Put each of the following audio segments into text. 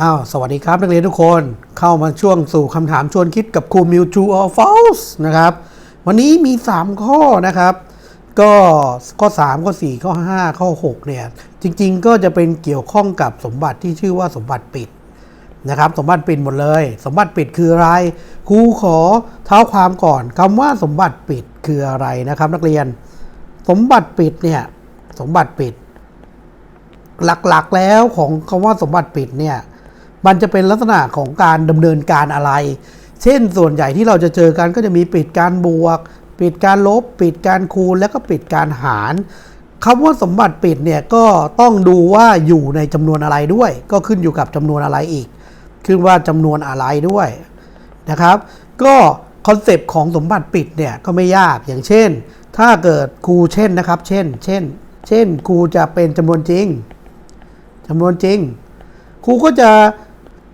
อ้าวสวัสดีครับนักเรียนทุกคนเข้ามาช่วงสู่คำถามชวนคิดกับครูมิว True or False นะครับ วันนี้มี 3 ข้อนะครับ ก็ข้อ 3 ข้อ 4 ข้อ 5 ข้อ 6 เนี่ย จริง ๆ ก็จะเป็นเกี่ยวข้องกับสมบัติที่ชื่อว่าสมบัติปิดนะครับ สมบัติปิดหมดเลย สมบัติปิดคืออะไรครูขอเท้าความก่อนคำว่าสมบัติปิดคืออะไรนะครับ นักเรียน สมบัติปิดเนี่ยสมบัติปิด หลักๆแล้วของคำว่าสมบัติปิดเนี่ย มันจะเป็นลักษณะของการดำเนินการอะไร เช่นส่วนใหญ่ที่เราจะเจอกันก็จะมีปิดการบวก ปิดการลบ ปิดการคูณ แล้วก็ปิดการหารคำว่าสมบัติปิดเนี่ยก็ต้องดูว่าอยู่ในจำนวนอะไรด้วย ก็ขึ้นอยู่กับจำนวนอะไรอีก ขึ้นว่าจำนวนอะไรด้วยนะครับ ก็คอนเซปต์ของสมบัติปิดเนี่ยก็ไม่ยากอย่างเช่น ถ้าเกิดครูเช่นนะครับ เช่น เช่น เช่นครูจะเป็นจำนวนจริงจำนวนจริงครูก็จะ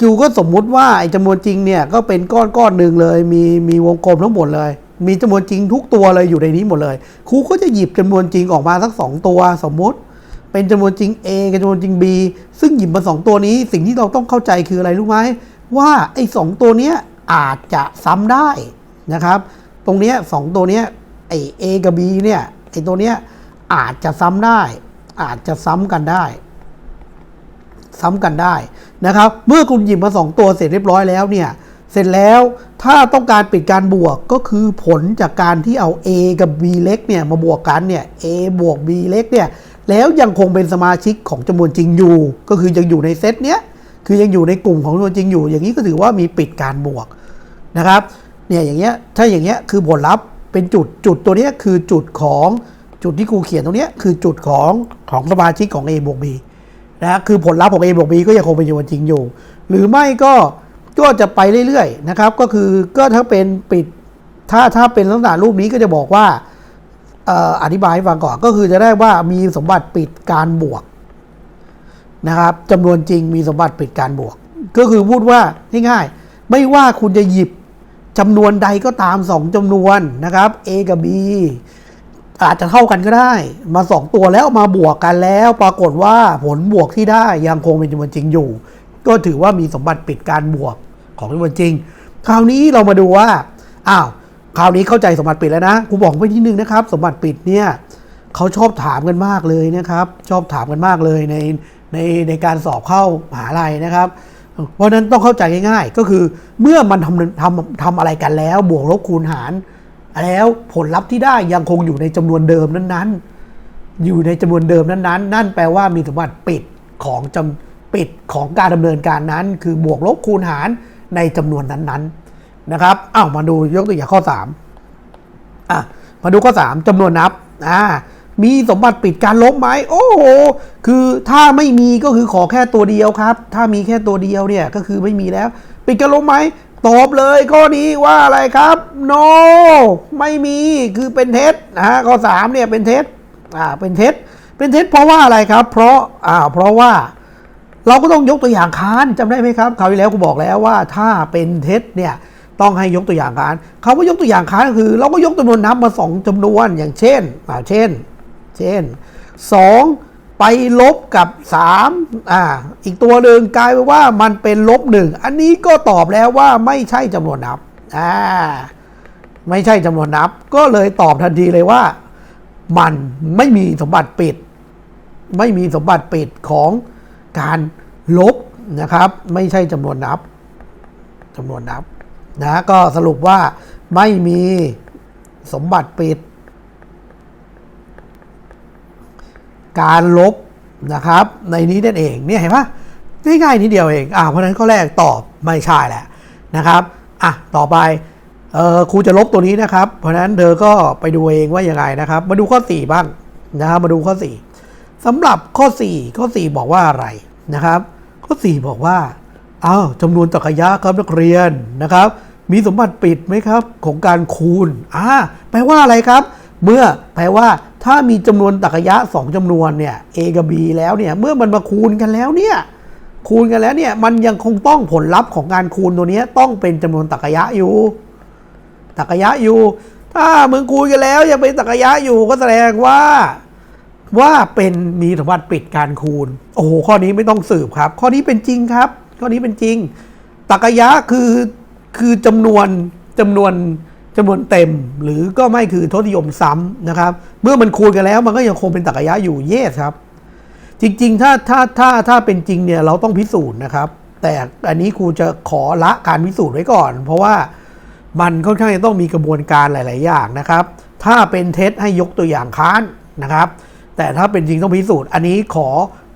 ครูก็สมมุติว่าไอ้จำนวนจริงเนี่ยก็เป็นก้อนก้อนหนึ่งเลย มีมีวงกลมทั้งหมดเลย มีจำนวนจริงทุกตัวเลยอยู่ในนี้หมดเลย ครูก็จะหยิบจำนวนจริงออกมาสักสองตัวสมมุติ เป็นจำนวนจริง A กับจำนวนจริง B ซึ่งหยิบมาสองตัวนี้ สิ่งที่เราต้องเข้าใจคืออะไรรู้ไหมว่าไอ้สองตัวเนี้ยอาจจะซ้ำได้นะครับ ตรงเนี้ยสองตัวเนี้ยไอ้ A กับ B เนี่ยไอ้ตัวเนี้ยอาจจะซ้ำได้ อาจจะซ้ำกันได้ ซ้ำกันได้ นะครับ เมื่อคุณหยิบมา 2 ตัวเสร็จเรียบร้อยแล้วเนี่ย เสร็จแล้วถ้าต้องการปิดการบวกก็คือผลจากการที่เอา A กับ B เล็กเนี่ยมาบวกกันเนี่ย A บวก B เล็กเนี่ยแล้วยังคงเป็นสมาชิกของจำนวนจริงอยู่ ก็คือยังอยู่ในเซตเนี้ยคือยังอยู่ในกลุ่มของจำนวนจริงอยู่ อย่างนี้ก็ถือว่ามีปิดการบวกนะครับเนี่ยอย่างเงี้ยถ้าอย่างเงี้ยคือผลลัพธ์เป็นจุดจุดตัวเนี้ยคือจุดของจุดที่ครูเขียนตรงเนี้ยคือจุดของของสมาชิกของ A บวก B นะคือผลลัพธ์ของ A บวก B ก็ยังคงเป็นจำนวนจริงอยู่ หรือไม่ก็ก็จะไปเรื่อยๆนะครับ ก็คือก็ถ้าเป็นปิดถ้าถ้าเป็นลักษณะรูปนี้ก็จะบอกว่าอธิบายให้ฟังก่อนก็คือจะได้ว่ามีสมบัติปิดการบวกนะครับจำนวนจริงมีสมบัติปิดการบวก ก็คือพูดว่าง่ายๆไม่ว่าคุณจะหยิบจำนวนใดก็ตามสองจำนวนนะครับ A กับ B อาจจะเท่ากันก็ได้ มาสองตัวแล้วมาบวกกันแล้ว ปรากฏว่าผลบวกที่ได้ยังคงเป็นจำนวนจริงอยู่ ก็ถือว่ามีสมบัติปิดการบวกของจำนวนจริง คราวนี้เรามาดูว่าอ้าวคราวนี้เข้าใจสมบัติปิดแล้วนะกูบอกไปนิดนึงนะครับ สมบัติปิดเนี่ยเขาชอบถามกันมากเลยนะครับ ชอบถามกันมากเลยในในในการสอบเข้ามหาลัยนะครับ เพราะนั้นต้องเข้าใจง่ายๆ ก็คือเมื่อมันทำทำทำอะไรกันแล้ว บวกลบคูณหาร แล้วผลลัพธ์ที่ได้ยังคงอยู่ในจำนวนเดิมนั้นๆ อยู่ในจำนวนเดิมนั้นๆ นั่นแปลว่ามีสมบัติปิดของจำปิดของการดำเนินการนั้น คือบวกลบคูณหารในจำนวนนั้นๆนะครับอ้าวมาดูยกตัวอย่างข้อ3อะมาดูข้อ 3จำนวนนับอ่ามีสมบัติปิดการลบไหมโอ้โหคือถ้าไม่มีก็คือขอแค่ตัวเดียวครับ ถ้ามีแค่ตัวเดียวเนี่ยก็คือไม่มีแล้ว ปิดการลบไหม ตอบเลยข้อนี้ว่าอะไรครับ no ไม่มีคือเป็นเท็จนะฮะข้อ3เนี่ยเป็นเท็จอ่าเป็นเท็จเป็นเท็จเพราะว่าอะไรครับ เพราะอ่าเพราะว่าเราก็ต้องยกตัวอย่างค้านจำได้ไหมครับคราวที่แล้วกูบอกแล้วว่าถ้าเป็นเท็จเนี่ยต้องให้ยกตัวอย่างค้านคำว่ายกตัวอย่างค้านคือ เราก็ยกจำนวนนับมาสองจำนวนอย่างเช่นอ่าเช่น เช่นสอง ไปลบกับ3อ่าอีกตัวหนึ่งกลายเป็นว่ามันเป็นลบหนึ่งอันนี้ก็ตอบแล้วว่าไม่ใช่จำนวนนับอ่าไม่ใช่จำนวนนับ ก็เลยตอบทันทีเลยว่า มันไม่มีสมบัติปิด ไม่มีสมบัติปิดของการลบนะครับ ไม่ใช่จำนวนนับจำนวนนับนะก็สรุปว่าไม่มีสมบัติปิด การลบนะครับ ในนี้นั่นเองเนี่ยเห็นปะง่ายๆนิดเดียวเองอ่าเพราะนั้นข้อแรกตอบไม่ใช่แหละนะครับอะต่อไปเออครูจะลบตัวนี้นะครับ เพราะนั้นเธอก็ไปดูเองว่ายังไงนะครับ มาดูข้อ 4 บ้างนะครับมาดูข้อ 4สำหรับข้อ 4 ข้อ 4 บอกว่าอะไรนะครับ ข้อ 4 บอกว่าอ้าวจำนวนจักรยะครับนักเรียนนะครับ มีสมบัติปิดไหมครับ ของการคูณอ่าแปลว่าอะไรครับ เมื่อแปลว่าถ้ามีจำนวนตรรกะยะสองจำนวนเนี่ย A กับ B แล้วเนี่ย เมื่อมันมาคูณกันแล้วเนี่ย คูณกันแล้วเนี่ย มันยังคงต้องผลลัพธ์ของการคูณตัวนี้ต้องเป็นจำนวนตรรกะยะอยู่ตรรกะยะอยู่ ถ้ามึงคูณกันแล้วยังเป็นตรรกะยะอยู่ก็แสดงว่าว่าเป็นมีสมบัติปิดการคูณ โอ้โห ข้อนี้ไม่ต้องสืบครับ ข้อนี้เป็นจริงครับ ข้อนี้เป็นจริงตักกะยะคือคือจำนวนจำนวน จำนวนเต็มหรือก็ไม่คือทศนิยมซ้ำนะครับ เมื่อมันคูณกันแล้วมันก็ยังคงเป็นตักกะยะอยู่เยสครับ จริง ๆ ถ้าถ้าถ้าถ้าเป็นจริงเนี่ยเราต้องพิสูจน์นะครับ แต่อันนี้ครูจะขอละการพิสูจน์ไว้ก่อน เพราะว่ามันค่อนข้างจะต้องมีกระบวนการหลาย ๆ อย่างนะครับ ถ้าเป็นเท็จให้ยกตัวอย่างค้านนะครับ แต่ถ้าเป็นจริงต้องพิสูจน์ อันนี้ขอ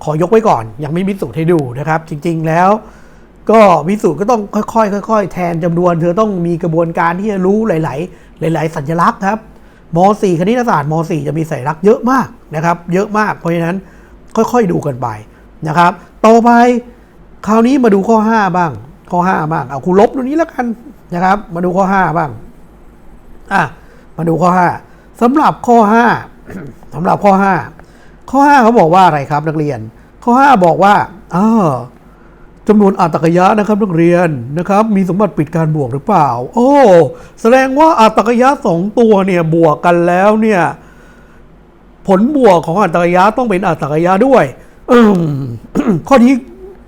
ขอยกไว้ก่อน ยังไม่พิสูจน์ให้ดูนะครับ จริง ๆ แล้ว ก็พิสูจน์ก็ต้องค่อยๆค่อยๆ แทนจำนวน เธอต้องมีกระบวนการที่จะรู้หลาย ๆ หลาย ๆ สัญลักษณ์ครับม .4 คณิตศาสตร์ม .4 จะมีสัญลักษณ์เยอะมากนะครับ เยอะมากเพราะฉะนั้นค่อยๆดูกันไปนะครับ ต่อไปคราวนี้มาดูข้อ 5 บ้าง ข้อ 5 บ้างเอาครูลบตรงนี้แล้วกันนะครับ มาดูข้อ 5 บ้างอะมาดูข้อ 5สำหรับข้อ 5สำหรับข้อ 5 ข้อ 5 เขาบอกว่าอะไรครับนักเรียน ข้อ 5 บอกว่าอ่า จำนวนอาตกยะนะครับนักเรียนนะครับ มีสมบัติปิดการบวกหรือเปล่า โอ้แสดงว่าอาตกยะสองตัวเนี่ยบวกกันแล้วเนี่ย ผลบวกของอัตรยะต้องเป็นอัตรยะด้วยข้อนี้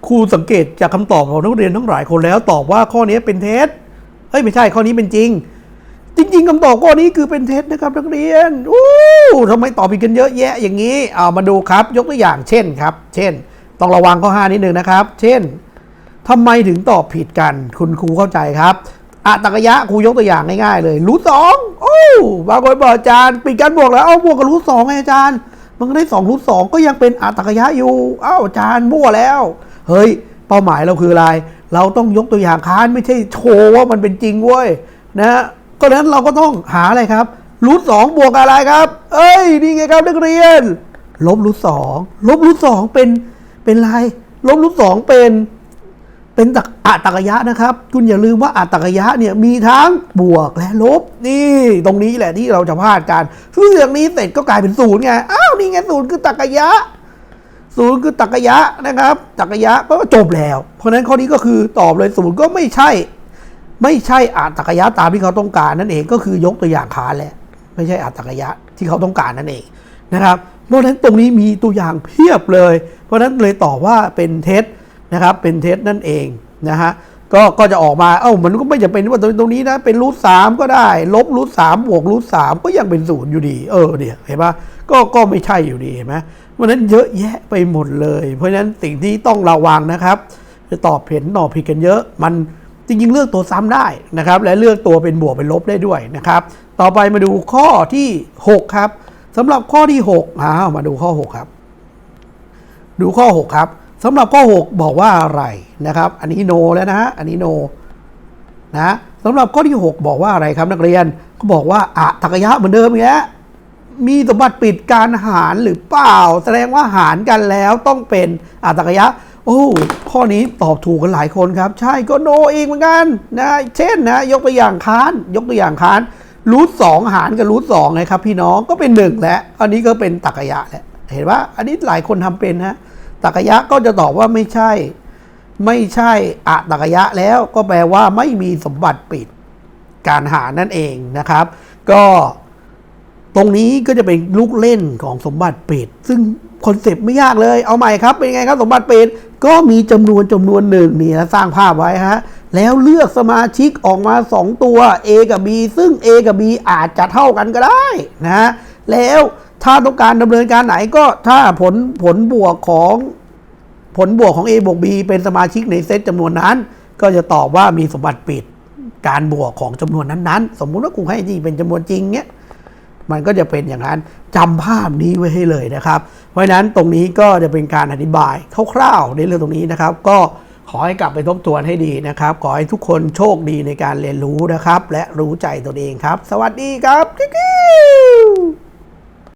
ครูสังเกตจากคำตอบของนักเรียนทั้งหลายคนแล้วตอบว่าข้อนี้เป็นเท็จเอ้ยไม่ใช่ข้อนี้เป็นจริง จริง ๆคำตอบข้อนี้คือเป็นเท็จนะครับนักเรียนอู้ทำไมตอบผิดกันเยอะแยะอย่างนี้เอามาดูครับ ยกตัวอย่างเช่นครับ เช่น ต้องระวังข้อห้านิดนึงนะครับ เช่น ทำไมถึงตอบผิดกัน คุณครูเข้าใจครับอะตักยะครูยกตัวอย่างง่ายๆเลยรูทสองโอ้บางคนบอกอาจารย์ปิดการบวกแล้วเอาบวกกับรูทสองไงอาจารย์ มันได้สองรูทสองก็ยังเป็นอัตกยะอยู่เอ้าอาจารย์มั่วแล้ว เฮ้ย เป้าหมายเราคืออะไร เราต้องยกตัวอย่างค้านไม่ใช่โชว์ว่ามันเป็นจริงเว้ยนะก็นั้นเราก็ต้องหาอะไรครับรูทสองบวกอะไรครับ เอ้ยนี่ไงครับนักเรียน ลบรูทสองลบรูทสองเป็นเป็นไรลบรูทสองเป็น เป็นตักอะตักยะนะครับ คุณอย่าลืมว่าอะตักยะเนี่ยมีทั้งบวกและลบนี่ตรงนี้แหละที่เราจะพลาดกันซึ่งเรื่องนี้เสร็จก็กลายเป็นศูนย์ไงอ้าวนี่ไงศูนย์คือตักยะศูนย์คือตักยะนะครับตักยะก็จบแล้ว เพราะฉะนั้นข้อนี้ก็คือตอบเลยศูนย์ก็ไม่ใช่ ไม่ใช่อาตักยะตามที่เขาต้องการนั่นเองก็คือยกตัวอย่างค้านแหละไม่ใช่อาตักยะที่เขาต้องการนั่นเองนะครับเพราะฉะนั้นตรงนี้มีตัวอย่างเพียบเลย เพราะฉะนั้นเลยตอบว่าเป็นเท็จ นะครับเป็นเท็จนั่นเองนะฮะก็ก็จะออกมาเอ้ามันก็ไม่จะเป็นว่าตรงนี้นะเป็นรูทสามก็ได้ ลบรูทสามบวกรูทสามก็ยังเป็นศูนย์อยู่ดี เออเนี่ยเห็นปะก็ก็ไม่ใช่อยู่ดีเห็นไหมเพราะฉะนั้นเยอะแยะไปหมดเลย เพราะฉะนั้นสิ่งที่ต้องระวังนะครับจะตอบเห็นตอบผิดกันเยอะ มันจริงๆ เลือกตัวซ้ำได้นะครับ และเลือกตัวเป็นบวกเป็นลบได้ด้วยนะครับ ต่อไปมาดูข้อที่ 6 ครับสำหรับข้อที่6อ้าวมาดูข้อ 6 ครับ ดูข้อ 6 ครับ สำหรับข้อ 6 บอกว่าอะไรนะครับ อันนี้โนแล้วนะฮะอันนี้โนนะสำหรับข้อที่ 6 บอกว่าอะไรครับนักเรียนก็บอกว่าอะตักยะเหมือนเดิมอีกแล้วมีสมบัติปิดการหารหรือเปล่า แสดงว่าหารกันแล้วต้องเป็นอะตักยะ โอ้ข้อนี้ตอบถูกกันหลายคนครับ ใช่ก็โนเอีกเหมือนกันนะเช่นนะ ยกตัวอย่างค้าน ยกตัวอย่างค้านรูทสองหารกับรูทสองไงครับ พี่น้องก็เป็นหนึ่งแล้วอันนี้ก็เป็นตักยะแหละเห็นว่าอันนี้หลายคนทำเป็นฮะ ตักยะก็จะตอบว่าไม่ใช่ ไม่ใช่อะตักยะแล้วก็แปลว่าไม่มีสมบัติปิดการหานั่นเองนะครับ ก็ตรงนี้ก็จะเป็นลูกเล่นของสมบัติปิด ซึ่งคอนเซปต์ไม่ยากเลย เอาใหม่ครับ เป็นไงครับสมบัติปิดก็มีจำนวนจำนวนหนึ่งนี่นะสร้างภาพไว้ฮะ แล้วเลือกสมาชิกออกมา 2 ตัว A กับ B ซึ่ง A กับ B อาจจะเท่ากันก็ได้นะแล้ว ถ้าต้องการดำเนินการไหนก็ถ้าผลผลบวกของผลบวกของ A บวก B เป็นสมาชิกในเซตจำนวนนั้น ก็จะตอบว่ามีสมบัติปิดการบวกของจำนวนนั้นๆ สมมุติว่ากูให้นี่เป็นจำนวนจริงเนี้ยมันก็จะเป็นอย่างนั้นจำภาพนี้ไว้ให้เลยนะครับ เพราะฉะนั้นตรงนี้ก็จะเป็นการอธิบายคร่าวๆในเรื่องตรงนี้นะครับ ก็ขอให้กลับไปทบทวนให้ดีนะครับ ขอให้ทุกคนโชคดีในการเรียนรู้นะครับ และรู้ใจตนเองครับ สวัสดีครับกิ๊ก